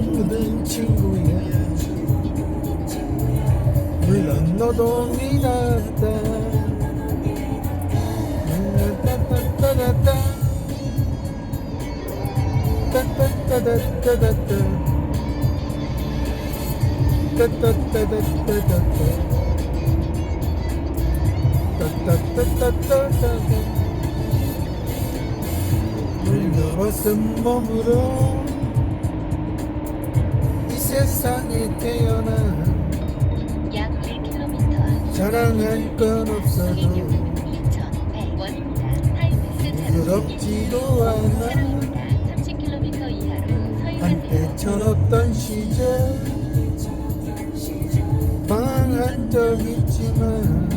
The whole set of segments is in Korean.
묻은 친구야 물론 너도 믿었다 물들었은 몸으로 이 세상에 태어나 약 1km 자랑할 건 없어도 수익료는 2,100원입니다. 하이패스 차로 부럽지도 않아 30km 이하로 한때. 철없던 시절 방한 적 있지만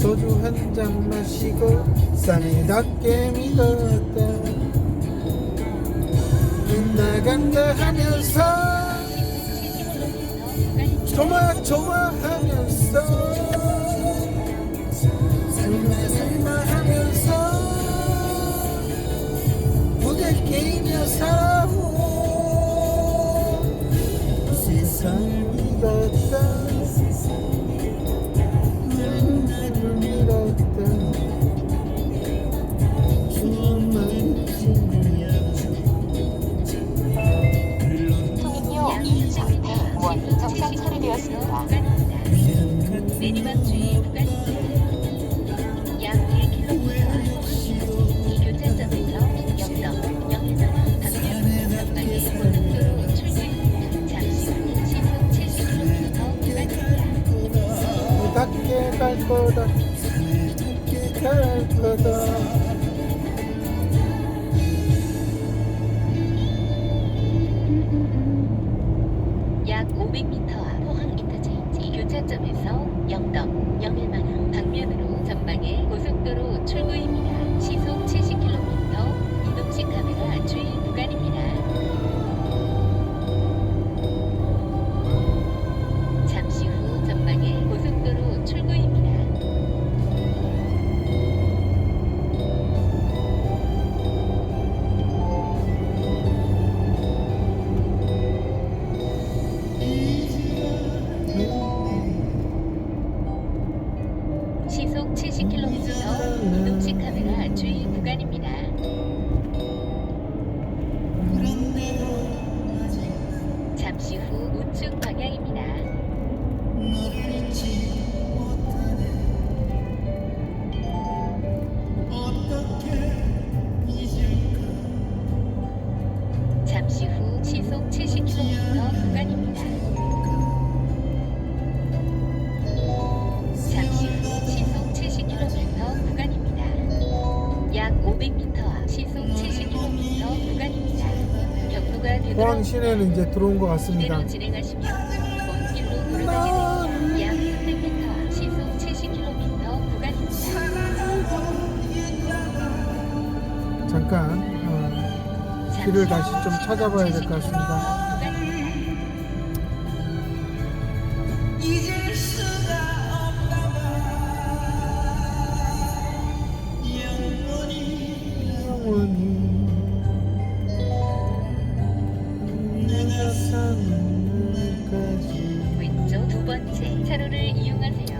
소주 한 잔 마시고 싸늘답게 믿었다 나간다 하면서. 좋아 좋아하면서 내리막 주의 구간입니다. 약 1km 이 교차점에서 영덕, 영남, 방면, 전방의 고속도로 출구입니다. 잠시 후 시속 70km 구간입니다. 부답게 갈 거다 갈 거다 약 500m 앞 포항 인터체인지 교차점에서 영덕, 영일만항 방면으로 전방의 고속도로 출구입니다. 시속 70km 이동식 카메라 주의 구간입니다. 포항 시내는 이제 들어온 것 같습니다. 이대로 진행하시면 먼 길로 돌아가게 되며 약 300m 앞 시속 70km 구간입니다. 잠깐 어, 길을 다시 좀 찾아봐야 될 것 같습니다. 영원히 왼쪽 두 번째 차로를 이용하세요.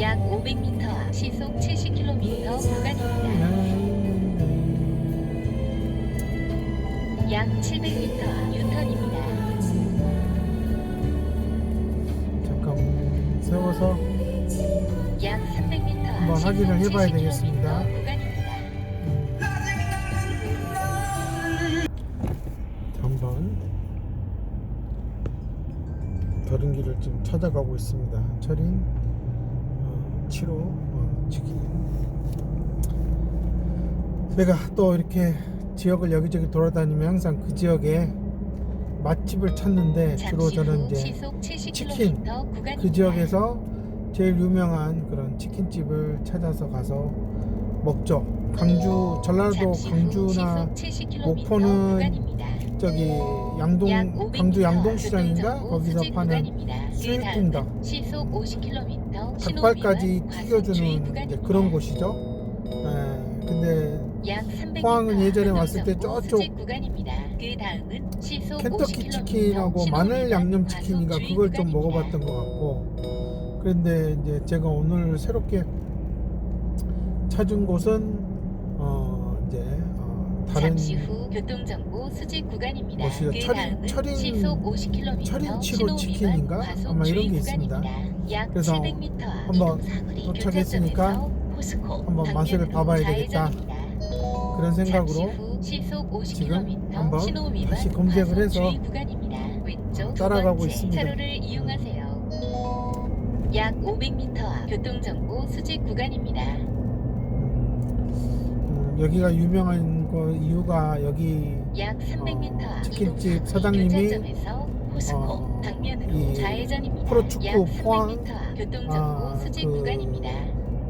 약 500m 앞 시속 70km 구간입니다. 약 700m 확인을 해봐야 70km 되겠습니다. 그런 다른 길을 좀 찾아가고 있습니다. 철인 어, 7호 어, 치킨. 제가 또 이렇게 지역을 여기저기 돌아다니면 항상 그 지역에 맛집을 찾는데 주로 저는 후 이제 시속 70km 치킨. 그 지역에서 제일 유명한 그런 치킨집을 찾아서 가서 먹죠. 전라도 후 강주나 시속 70km 목포는. 저기 약 양동 500m 강주 양동시장인가 거기서 파는 시속 50km 닭발까지 튀겨주는 그런 곳이죠. 예, 근데 약 300m 포항은 예전에 왔을 때 저쪽. 그 켄터키 50km 치킨하고 마늘 양념 치킨인가 그걸 좀. 먹어봤던 것 같고 그런데 이제 제가 오늘 새롭게 찾은 곳은 어 이제 어 다른 잠시 후 교통정보 수집 구간입니다. 그 철인- 다음은 철인- 시속 50km 철인 신호 치킨인가? 과속 아마 이런 주의 게 있습니다. 구간입니다. 약 그래서 700m 한번 도착했으니까 한번 맛을 봐봐야 되겠다. 그런 생각으로 시속 지금 50km 한번 신호 위반 다시 검색을 과속 해서 주의 구간입니다. 왼쪽 두 따라가고 번째 있습니다. 차로를 이용하세요. 약 500m 앞 교통정보 수집 구간입니다. 음, 여기가 유명한 거 이유가 여기 약 300m 어, 앞 치킨집 사장님이 호스코 어, 방면으로 이 좌회전입니다. 프로축구 약 300m 포항, 앞 교통정보 아, 수집 그 구간입니다.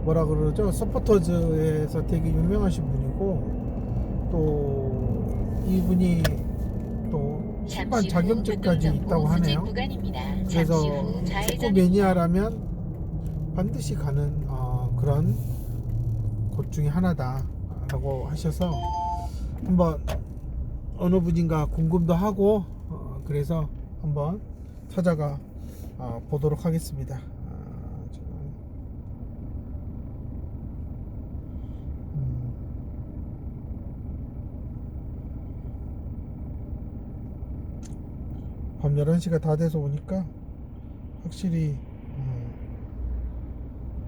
뭐라 그러죠? 서포터즈에서 되게 유명하신 분이고 또 이분이 후 자격증까지 있다고 하네요. 그래서 축구 매니아라면 반드시 가는 어, 그런 곳 중에 하나다라고 하셔서 한번 어느 분인가 궁금도 하고 어, 그래서 한번 찾아가 어, 보도록 하겠습니다. 아, 지금, 음, 밤 11시가 다 돼서 오니까 확실히 음,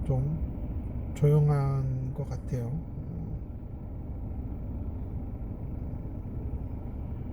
좀 조용한 것 같아요.